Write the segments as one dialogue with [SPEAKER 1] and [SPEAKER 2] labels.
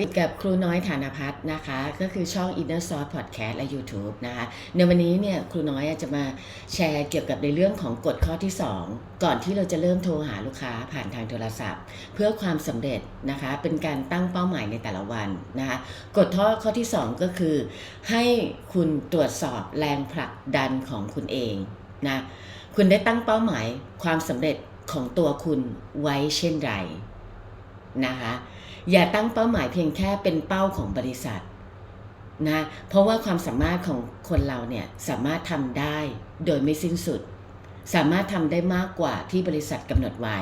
[SPEAKER 1] ติดกับครูน้อยฐานพัฒน์นะคะ ก็คือช่อง Inner Source Podcast และ YouTube นะคะ ในวันนี้เนี่ยครูน้อยจะมาแชร์เกี่ยวกับในเรื่องของกฎข้อที่ 2 ก่อนที่เราจะเริ่มโทรหาลูกค้าผ่านทางโทรศัพท์ เพื่อความสำเร็จนะคะ เป็นการตั้งเป้าหมายในแต่ละวันนะคะกฎข้อข้อที่ 2 ก็คือ ให้คุณตรวจสอบแรงผลักดันของคุณเองนะคุณได้ตั้งเป้าหมายความสำเร็จของตัวคุณไว้เช่นไรนะคะ อย่าตั้งเป้าหมายเพียงแค่เป็นเป้าของบริษัทนะเพราะว่าความสามารถของคนเราเนี่ยสามารถทำได้โดยไม่สิ้นสุด สามารถทำได้มากกว่าที่บริษัทกำหนดไว้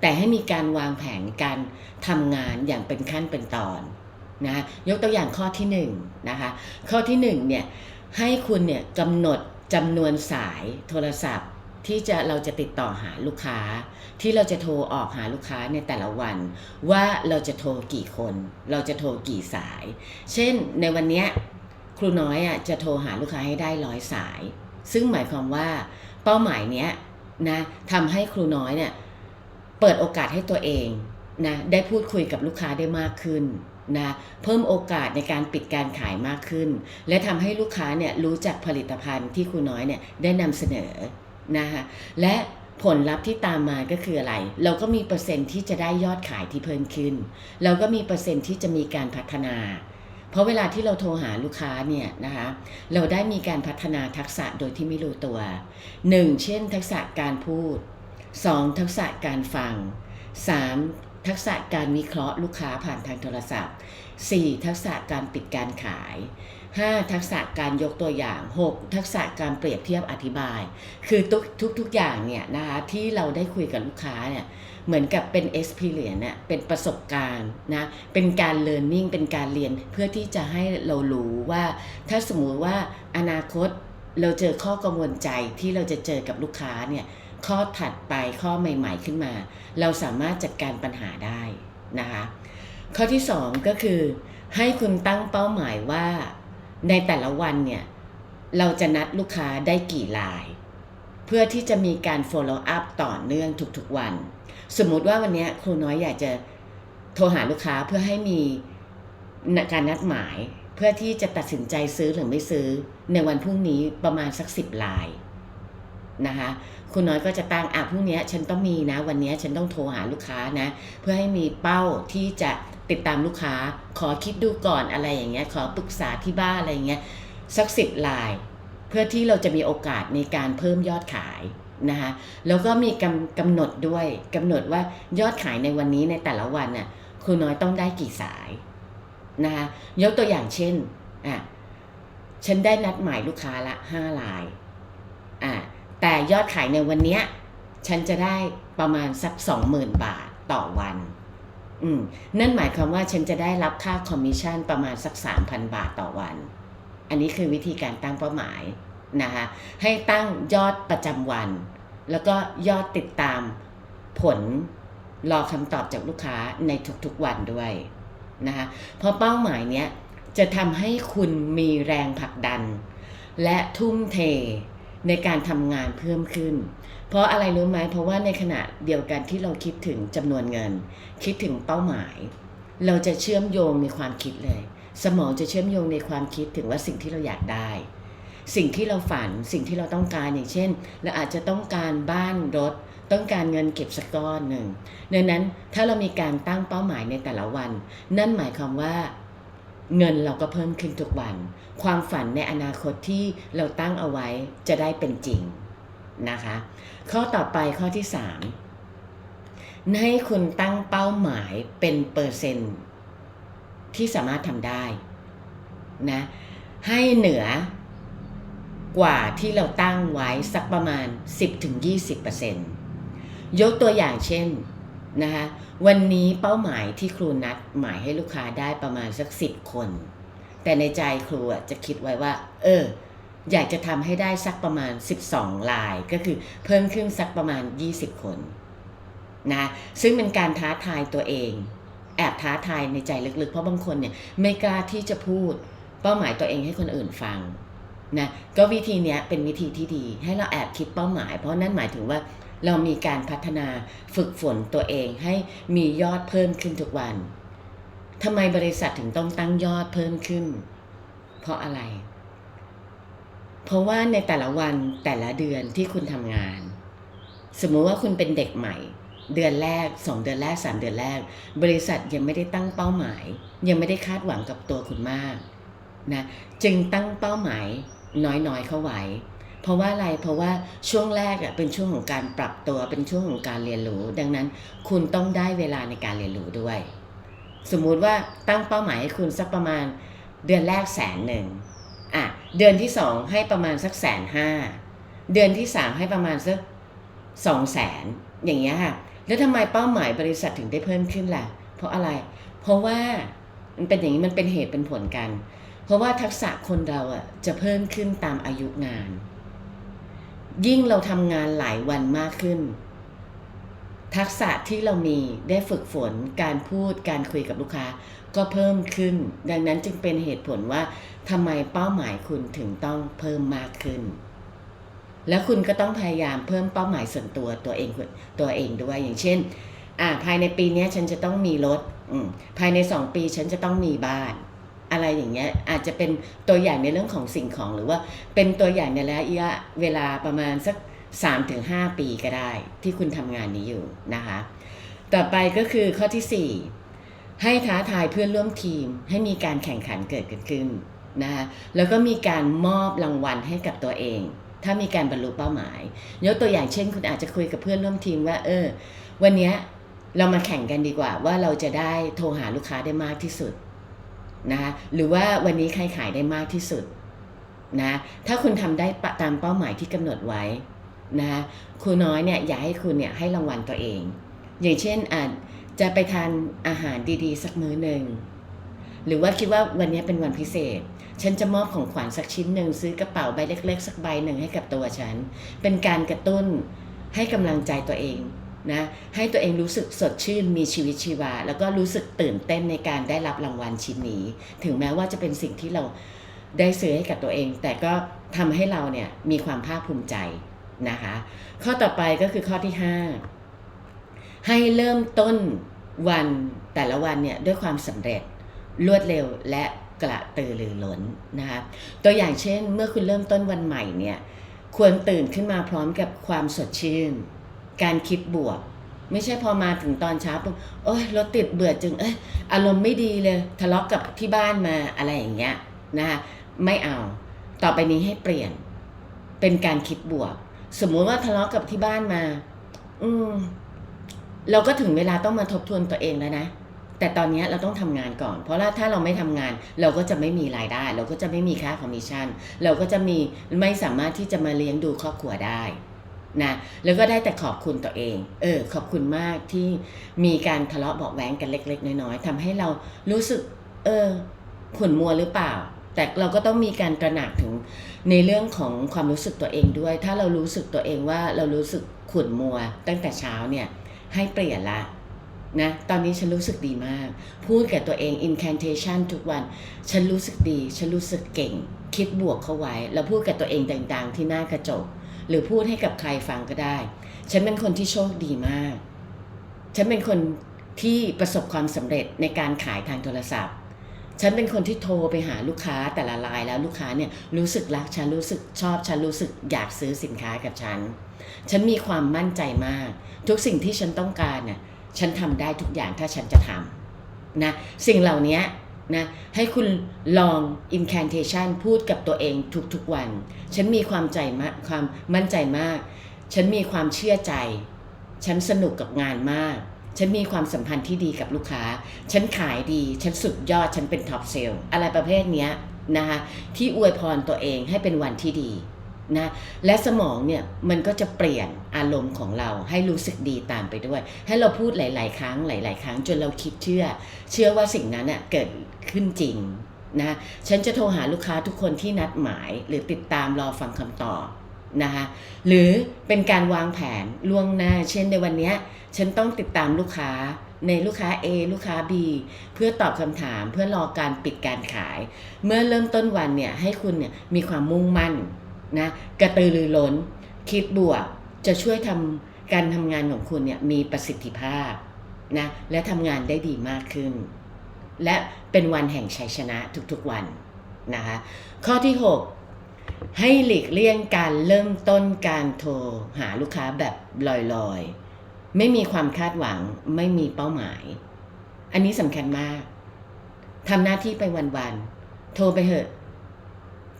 [SPEAKER 1] แต่ให้มีการวางแผนการทำงานอย่างเป็นขั้นเป็นตอนนะยกตัวอย่างข้อที่หนึ่งนะคะข้อที่หนึ่งเนี่ยให้คุณเนี่ยกำหนดจำนวนสายโทรศัพท์ ที่จะเราจะติดต่อหาลูกค้า ที่เราจะโทรออกหาลูกค้าในแต่ละวัน ว่าเราจะโทรกี่คน เราจะโทรกี่สาย เช่นในวันนี้ครูน้อยอะจะโทรหาลูกค้าให้ได้ร้อยสาย ซึ่งหมายความว่าเป้าหมายเนี้ยนะทำให้ครูน้อยเนี่ยเปิดโอกาสให้ตัวเองนะได้พูดคุยกับลูกค้าได้มากขึ้นนะเพิ่มโอกาสในการปิดการขายมากขึ้น และทำให้ลูกค้าเนี่ยรู้จักผลิตภัณฑ์ที่ครูน้อยเนี่ยได้นำเสนอ นะคะและผลลัพธ์ที่ตามมาก็คืออะไร เราก็มีเปอร์เซ็นต์ที่จะได้ยอดขายที่เพิ่มขึ้น เราก็มีเปอร์เซ็นต์ที่จะมีการพัฒนา เพราะเวลาที่เราโทรหาลูกค้าเนี่ยนะคะเราได้มีการพัฒนาทักษะโดยที่ไม่รู้ตัว 1. เช่น ทักษะการพูด 2. ทักษะการฟัง 3. ทักษะการวิเคราะห์ลูกค้าผ่านทางโทรศัพท์ 4. ทักษะการปิดการขาย 5. ทักษะการยกตัวอย่าง 6. ทักษะการเปรียบเทียบอธิบาย คือทุกทุกทุกอย่างเนี่ยนะคะที่เราได้คุยกับลูกค้าเนี่ยเหมือนกับเป็น experience เนี่ยเป็นประสบการณ์นะเป็นการ learning เป็นการเรียนเพื่อที่จะให้เรารู้ว่า ถ้าสมมุติว่าอนาคตเราเจอข้อกังวลใจที่เราจะเจอกับลูกค้าเนี่ยข้อถัดไปข้อใหม่ๆขึ้นมา เราสามารถจัดการปัญหาได้นะคะข้อที่ 2 ก็คือ ให้คุณตั้งเป้าหมายว่า ในแต่ละวันเนี่ยเราจะนัดลูกค้าได้กี่ราย เพื่อที่จะมีการ follow up ต่อเนื่องทุกๆวัน สมมุติว่าวันนี้ครูน้อยอยากจะโทรหาลูกค้าเพื่อให้มีการนัดหมาย เพื่อที่จะตัดสินใจซื้อหรือไม่ซื้อในวันพรุ่งนี้ประมาณสักสิบลาย นะคะคุณน้อยก็จะตั้งอะพรุ่งนี้ฉันต้องมีนะ วันนี้ฉันต้องโทรหาลูกค้านะ เพื่อให้มีเป้าที่จะติดตามลูกค้า ขอคิดดูก่อนอะไรอย่างเงี้ยขอปรึกษาที่บ้านอะไรอย่างเงี้ยสักสิบลาย เพื่อที่เราจะมีโอกาสในการเพิ่มยอดขายนะคะแล้วก็มีกำกำหนดด้วยกำหนดว่ายอดขายในวันนี้ในแต่ละวันน่ะครูน้อยต้องได้กี่สายนะคะยกตัวอย่างเช่นอะฉันได้นัดหมายลูกค้าละห้ารายอะ แต่ยอดขายในวันเนี้ยฉันจะได้ประมาณสักสองหมื่นบาทต่อวัน อืม นั่นหมายความว่าฉันจะได้รับค่าคอมมิชชั่นประมาณสักสามพันบาทต่อวัน อันนี้คือวิธีการตั้งเป้าหมายนะคะให้ตั้งยอดประจำวัน แล้วก็ยอดติดตามผลรอคำตอบจากลูกค้าในทุกๆวันด้วยนะคะเพราะเป้าหมายเนี้ยจะทำให้คุณมีแรงผลักดัน และทุ่มเท ในการทำงานเพิ่มขึ้น เพราะอะไรรู้ไหมเพราะว่าในขณะเดียวกันที่เราคิดถึงจำนวนเงิน คิดถึงเป้าหมาย เราจะเชื่อมโยงในความคิดเลย สมองจะเชื่อมโยงในความคิดถึงว่าสิ่งที่เราอยากได้ สิ่งที่เราฝันสิ่งที่เราต้องการอย่างเช่นเราอาจจะต้องการบ้านรถต้องการเงินเก็บสักก้อนหนึ่งดังนั้นถ้าเรามีการตั้งเป้าหมายในแต่ละวัน นั่นหมายความว่า เงินเราก็เพิ่มขึ้นทุกวัน ความฝันในอนาคตที่เราตั้งเอาไว้จะได้เป็นจริงนะคะ ข้อต่อไปข้อที่ 3 ให้คุณตั้งเป้าหมายเป็นเปอร์เซ็นต์ที่สามารถทำได้นะให้เหนือกว่าที่เราตั้งไว้สักประมาณ 10-20%ยกตัวอย่างเช่น นะคะวันนี้เป้าหมายที่ครูนัดหมายให้ลูกค้าได้ประมาณสัก10คน แต่ในใจครูจะคิดไว้ว่า เออ อยากจะทำให้ได้สักประมาณ 12 ลาย ก็คือเพิ่มขึ้นสักประมาณ 20 คนนะซึ่งเป็นการท้าทายตัวเอง แอบท้าทายในใจลึกๆ เพราะบางคนเนี่ยไม่กล้าที่จะพูดเป้าหมายตัวเองให้คนอื่นฟังนะก็วิธีเนี้ยเป็นวิธีที่ดี ให้เราแอบคิดเป้าหมาย เพราะนั่นหมายถึงว่า เรามีการพัฒนาฝึกฝนตัวเองให้มียอดเพิ่มขึ้นทุกวันทำไมบริษัทถึงต้องตั้งยอดเพิ่มขึ้น เพราะอะไร เพราะว่าในแต่ละวันแต่ละเดือนที่คุณทำงาน สมมุติว่าคุณเป็นเด็กใหม่ เดือนแรกสองเดือนแรกสามเดือนแรก บริษัทยังไม่ได้ตั้งเป้าหมาย ยังไม่ได้คาดหวังกับตัวคุณมากนะจึงตั้งเป้าหมายน้อยๆเข้าไว้ เพราะว่าอะไร เพราะว่าช่วงแรกอะเป็นช่วงของการปรับตัว เป็นช่วงของการเรียนรู้ ดังนั้นคุณต้องได้เวลาในการเรียนรู้ด้วย สมมุติว่าตั้งเป้าหมายให้คุณสักประมาณเดือนแรกแสนหนึ่งอะ เดือนที่สองให้ประมาณสักแสนห้า เดือนที่สามให้ประมาณสักสองแสน อย่างเงี้ยค่ะ แล้วทำไมเป้าหมายบริษัทถึงได้เพิ่มขึ้นล่ะ เพราะอะไร เพราะว่ามันเป็นอย่างนี้มันเป็นเหตุเป็นผลกัน เพราะว่าทักษะคนเราอะจะเพิ่มขึ้นตามอายุงาน ยิ่งเราทำงานหลายวันมากขึ้น ทักษะที่เรามีได้ฝึกฝนการพูดการคุยกับลูกค้าก็เพิ่มขึ้น ดังนั้นจึงเป็นเหตุผลว่าทำไมเป้าหมายคุณถึงต้องเพิ่มมากขึ้น แล้วคุณก็ต้องพยายามเพิ่มเป้าหมายส่วนตัวตัวเองตัวเองด้วยอย่างเช่น อ่าภายในปีนี้ฉันจะต้องมีรถอืภายในสองปีฉันจะต้องมีบ้าน อะไรอย่างเงี้ยอาจจะเป็นตัวอย่างในเรื่องของสิ่งของหรือว่าเป็นตัวอย่างในระยะเวลาประมาณสัก 3-5 ปีก็ได้ ที่คุณทำงานนี้อยู่นะคะ ต่อไปก็คือข้อที่ 4 ให้ท้าทายเพื่อนร่วมทีม ให้มีการแข่งขันเกิดขึ้นนะคะแล้วก็มีการมอบรางวัลให้กับตัวเอง ถ้ามีการบรรลุเป้าหมายยกตัวอย่างเช่น คุณอาจจะคุยกับเพื่อนร่วมทีมว่า เออ วันนี้เรามาแข่งกันดีกว่า ว่าเราจะได้โทรหาลูกค้าได้มากที่สุด นะคะหรือว่าวันนี้ใครขายได้มากที่สุดนะถ้าคุณทำได้ตามเป้าหมายที่กำหนดไว้นะครูน้อยเนี่ยอยากให้คุณเนี่ยให้รางวัลตัวเอง อย่างเช่นอาจจะไปทานอาหารดีๆ สักมื้อหนึ่งหรือว่าคิดว่าวันนี้เป็นวันพิเศษ ฉันจะมอบของขวัญสักชิ้นหนึ่งซื้อกระเป๋าใบเล็ก ๆ สักใบหนึ่งให้กับตัวฉัน เป็นการกระตุ้นให้กำลังใจตัวเอง นะให้ตัวเองรู้สึกสดชื่นมีชีวิตชีวา แล้วก็รู้สึกตื่นเต้นในการได้รับรางวัลชิ้นนี้ ถึงแม้ว่าจะเป็นสิ่งที่เราได้ซื้อให้กับตัวเอง แต่ก็ทำให้เราเนี่ยมีความภาคภูมิใจนะคะ ข้อต่อไปก็คือข้อที่ 5 ให้เริ่มต้นวันแต่ละวันเนี่ยด้วยความสำเร็จรวดเร็วและกระตือรือร้นนะคะตัวอย่างเช่นเมื่อคุณเริ่มต้นวันใหม่เนี่ยควรตื่นขึ้นมาพร้อมกับความสดชื่น การคิดบวก ไม่ใช่พอมาถึงตอนเช้าปุ๊บโอ้ยรถติดเบื่อจึงเอ้ยอารมณ์ไม่ดีเลย ทะเลาะกกับที่บ้านมาอะไรอย่างเงี้ยนะคะไม่เอา ต่อไปนี้ให้เปลี่ยน เป็นการคิดบวก สมมุติว่าทะเลาะกับที่บ้านมา อืมเราก็ถึงเวลาต้องมาทบทวนตัวเองแล้วนะแต่ตอนนี้เราต้องทำงานก่อน เพราะว่าถ้าเราไม่ทำงานเราก็จะไม่มีรายได้ เราก็จะไม่มีค่าคอมมิชชั่น เราก็จะมีไม่สามารถที่จะมาเลี้ยงดูครอบครัวได้ นะแล้วก็ได้แต่ขอบคุณตัวเอง เออ ขอบคุณมากที่มีการทะเลาะเบาะแว้งกันเล็ก ๆ น้อยๆทำให้เรารู้สึก เออขุ่นมัวหรือเปล่า แต่เราก็ต้องมีการตระหนักถึงในเรื่องของความรู้สึกตัวเองด้วย ถ้าเรารู้สึกตัวเองว่าเรารู้สึกขุ่นมัว ตั้งแต่เช้าเนี่ย ให้เปลี่ยนละนะ ตอนนี้ฉันรู้สึกดีมาก พูดกับตัวเอง incantation ทุกวัน ฉันรู้สึกดี ฉันรู้สึกเก่ง คิดบวกเข้าไว้ แล้วพูดกับตัวเองต่างๆ ที่หน้ากระจก หรือพูดให้กับใครฟังก็ได้ ฉันเป็นคนที่โชคดีมาก ฉันเป็นคนที่ประสบความสำเร็จในการขายทางโทรศัพท์ ฉันเป็นคนที่โทรไปหาลูกค้าแต่ละรายแล้วลูกค้าเนี่ยรู้สึกรักฉันรู้สึกชอบฉันรู้สึกอยากซื้อสินค้ากับฉัน ฉันมีความมั่นใจมาก ทุกสิ่งที่ฉันต้องการน่ะฉันทำได้ทุกอย่างถ้าฉันจะทำนะสิ่งเหล่านี้ นะให้คุณลอง incantation พูดกับตัวเองทุกๆวัน ฉันมีความใจมากความมั่นใจมาก ฉันมีความเชื่อใจ ฉันสนุกกับงานมาก ฉันมีความสัมพันธ์ที่ดีกับลูกค้า ฉันขายดี ฉันสุดยอด ฉันเป็นท็อปเซลอะไรประเภทเนี้ยนะคะที่อวยพรตัวเองให้เป็นวันที่ดี นะและสมองเนี่ยมันก็จะเปลี่ยนอารมณ์ของเราให้รู้สึกดีตามไปด้วย ให้เราพูดหลาย ๆ ครั้งหลาย ๆ ครั้งจนเราคิดเชื่อ เชื่อว่าสิ่งนั้นเน่ยเกิดขึ้นจริงนะฉันจะโทรหาลูกค้าทุกคนที่นัดหมายหรือติดตามรอฟังคำตอบนะคะหรือเป็นการวางแผนล่วงหน้า เช่นในวันนี้ฉันต้องติดตามลูกค้าในลูกค้า A ลูกค้า B เพื่อตอบคำถามเพื่อรอการปิดการขาย เมื่อเริ่มต้นวันเนี่ยให้คุณเนี่ยมีความมุ่งมั่น นะกระตือรือร้น คิดบวกจะช่วยทำการทำงานของคุณเนี่ยมีประสิทธิภาพนะและทำงานได้ดีมากขึ้น และเป็นวันแห่งชัยชนะทุกๆวันนะคะข้อที่ 6 ให้หลีกเลี่ยงการเริ่มต้นการโทรหาลูกค้าแบบลอยๆ ไม่มีความคาดหวังไม่มีเป้าหมาย อันนี้สำคัญมากทำหน้าที่ไปวันๆโทรไปเถอะ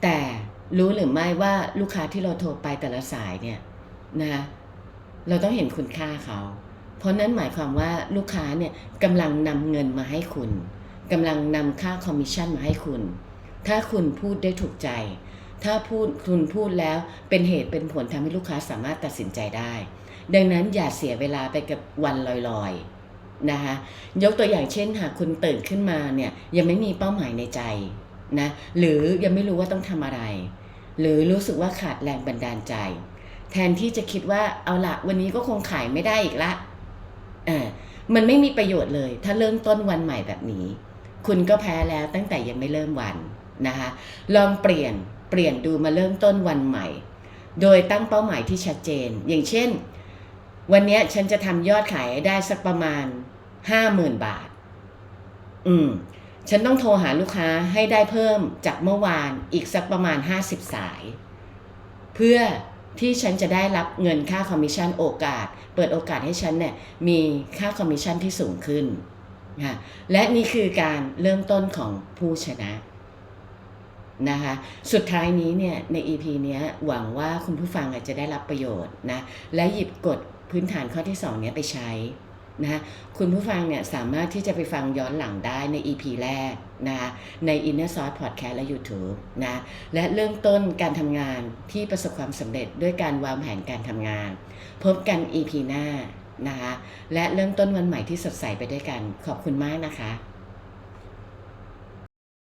[SPEAKER 1] แต่ รู้หรือไม่ว่าลูกค้าที่เราโทรไปแต่ละสายเนี่ยนะคะเราต้องเห็นคุณค่าเขา เพราะนั้นหมายความว่าลูกค้าเนี่ยกำลังนำเงินมาให้คุณกำลังนำค่าคอมมิชชั่นมาให้คุณ ถ้าคุณพูดได้ถูกใจ ถ้าพูดคุณพูดแล้วเป็นเหตุเป็นผลทำให้ลูกค้าสามารถตัดสินใจได้ ดังนั้นอย่าเสียเวลาไปกับวันลอยๆนะคะยกตัวอย่างเช่นหากคุณตื่นขึ้นมาเนี่ยยังไม่มีเป้าหมายในใจนะหรือยังไม่รู้ว่าต้องทำอะไร หรือรู้สึกว่าขาดแรงบันดาลใจ แทนที่จะคิดว่าเอาละวันนี้ก็คงขายไม่ได้อีกละอ่ามันไม่มีประโยชน์เลย ถ้าเริ่มต้นวันใหม่แบบนี้ คุณก็แพ้แล้วตั้งแต่ยังไม่เริ่มวันนะคะลองเปลี่ยนเปลี่ยนดูมาเริ่มต้นวันใหม่ โดยตั้งเป้าหมายที่ชัดเจน อย่างเช่น วันนี้ฉันจะทำยอดขายได้สักประมาณห้าหมื่นบาท อืม ฉันต้องโทรหาลูกค้าให้ได้เพิ่มจากเมื่อวานอีกสักประมาณ 50 สาย เพื่อที่ฉันจะได้รับเงินค่าคอมมิชชั่นโอกาส เปิดโอกาสให้ฉันเนี่ยมีค่าคอมมิชชั่นที่สูงขึ้นนะและนี่คือการเริ่มต้นของผู้ชนะนะคะสุดท้ายนี้เนี่ยใน EP เนี้ยหวังว่าคุณผู้ฟังอาจจะได้รับประโยชน์นะและหยิบกฎพื้นฐานข้อที่ 2 เนี้ยไปใช้ นะคะคุณผู้ฟังเนี่ยสามารถที่จะไปฟังย้อนหลังได้ใน EP แรกนะคะใน Inner Source Podcast และ YouTube นะและเริ่มต้นการทำงานที่ประสบความสำเร็จด้วยการวางแผนการทำงาน พบกัน EP หน้านะคะและเริ่มต้นวันใหม่ที่สดใสไปด้วยกันขอบคุณมากนะคะ